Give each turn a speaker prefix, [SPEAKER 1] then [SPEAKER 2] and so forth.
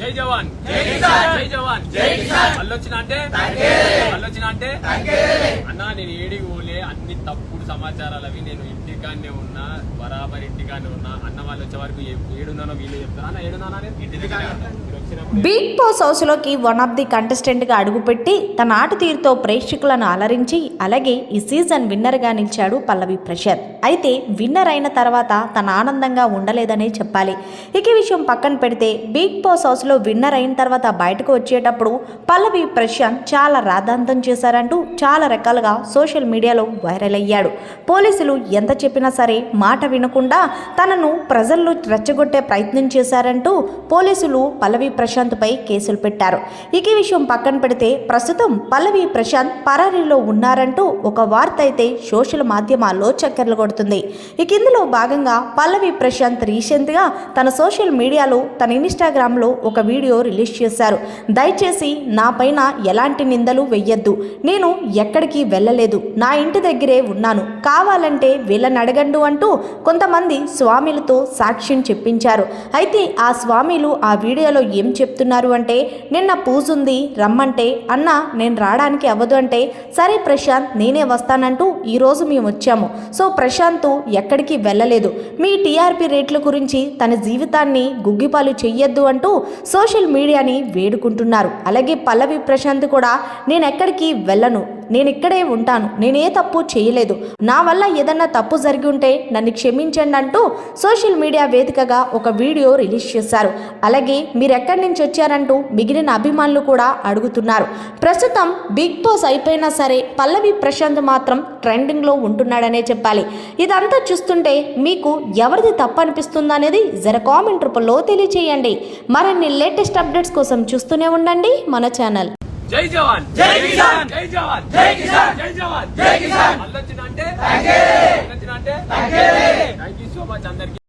[SPEAKER 1] జై జవాన్. జై జవాన్. మళ్ళొచ్చిన అంటే మళ్ళొచ్చిన అంటే అన్నా నేను ఏడికి పోలే. అన్ని తప్పుడు సమాచారాలు అవి నేను ఇంటికాన్నే ఉన్నా బరాబర్ ఇంటికాన్నే ఉన్నా. అన్న వాళ్ళు వచ్చే వరకు ఏడున్నానో వీళ్ళు చెప్తారా. అన్న ఏడున్నానా నేను? ఇంటి దగ్గర మీరు వచ్చినప్పుడు
[SPEAKER 2] బిగ్ బాస్ హౌస్లోకి వన్ ఆఫ్ ది కంటెస్టెంట్గా అడుగుపెట్టి తన ఆట తీరుతో ప్రేక్షకులను అలరించి అలాగే ఈ సీజన్ విన్నర్గా నిలిచాడు పల్లవి ప్రశాంత్. అయితే విన్నర్ అయిన తర్వాత తన ఆనందంగా ఉండలేదనే చెప్పాలి. ఇక విషయం పక్కన పెడితే బిగ్ బాస్ హౌస్లో విన్నర్ అయిన తర్వాత బయటకు వచ్చేటప్పుడు పల్లవి ప్రశాంత్ చాలా రాద్ధాంతం చేశారంటూ చాలా రకాలుగా సోషల్ మీడియాలో వైరల్ అయ్యాడు. పోలీసులు ఎంత చెప్పినా సరే మాట వినకుండా తనను ప్రజల్లో రెచ్చగొట్టే ప్రయత్నం చేశారంటూ పోలీసులు పల్లవి ప్రశాంత్పై కేసులు పెట్టారు. ఇక విషయం పక్కన పెడితే ప్రస్తుతం పల్లవి ప్రశాంత్ పరారీలో ఉన్నారంటూ ఒక వార్త అయితే సోషల్ మాధ్యమాల్లో చక్కర్లు కొడుతుంది. ఇక ఇందులో భాగంగా పల్లవి ప్రశాంత్ రీసెంట్గా తన సోషల్ మీడియాలో తన ఇన్స్టాగ్రామ్లో ఒక వీడియో రిలీజ్ చేశారు. దయచేసి నా పైన ఎలాంటి నిందలు వెయ్యొద్దు. నేను ఎక్కడికి వెళ్ళలేదు. నా ఇంటి దగ్గరే ఉన్నాను. కావాలంటే వీళ్ళని అడగండు అంటూ కొంతమంది స్వామిలతో సాక్ష్యం చెప్పించారు. అయితే ఆ స్వామిలు ఆ వీడియోలో ఏం చెప్తున్నారు అంటే నిన్న పూజ ఉంది రమ్మంటే అన్న నేను రావడానికి అవ్వదు అంటే సరే ప్రశాంత్ నేనే వస్తానంటూ ఈరోజు మేము వచ్చాము. సో ప్రశాంత్ ఎక్కడికి వెళ్ళలేదు. మీ టీఆర్పీ రేట్ల గురించి తన జీవితాన్ని గుగ్గిపాలు చెయ్యొద్దు అంటూ సోషల్ మీడియాని వేడుకుంటున్నారు. అలాగే పల్లవి ప్రశాంత్ కూడా నేను ఎక్కడికి వెళ్ళను. నేను ఇక్కడే ఉంటాను. నేనే తప్పు చేయలేదు. నా వల్ల ఏదన్నా తప్పు జరిగి ఉంటే నన్ను క్షమించండి అంటూ సోషల్ మీడియా వేదికగా ఒక వీడియో రిలీజ్ చేశారు. అలాగే మీరు ఎక్కడి నుంచి వచ్చారంటూ మిగిలిన అభిమానులు కూడా అడుగుతున్నారు. ప్రస్తుతం బిగ్ బాస్ అయిపోయినా సరే పల్లవి ప్రశాంత్ మాత్రం ట్రెండింగ్లో ఉంటున్నాడనే చెప్పాలి. ఇదంతా చూస్తుంటే మీకు ఎవరిది తప్పు అనిపిస్తుందా అనేది జర కామెంట్ రూపంలో తెలియచేయండి. మరిన్ని లేటెస్ట్ అప్డేట్స్ కోసం చూస్తూనే ఉండండి మన ఛానల్.
[SPEAKER 1] జై జవాన్. జై కిసాన్. జై జవాన్. జై కిసాన్. జై జవాన్. జై కిసాన్. మళ్ళొచ్చిన అంటే మళ్ళొచ్చిన అంటే థ్యాంక్ యూ సో మచ్ అందరికి.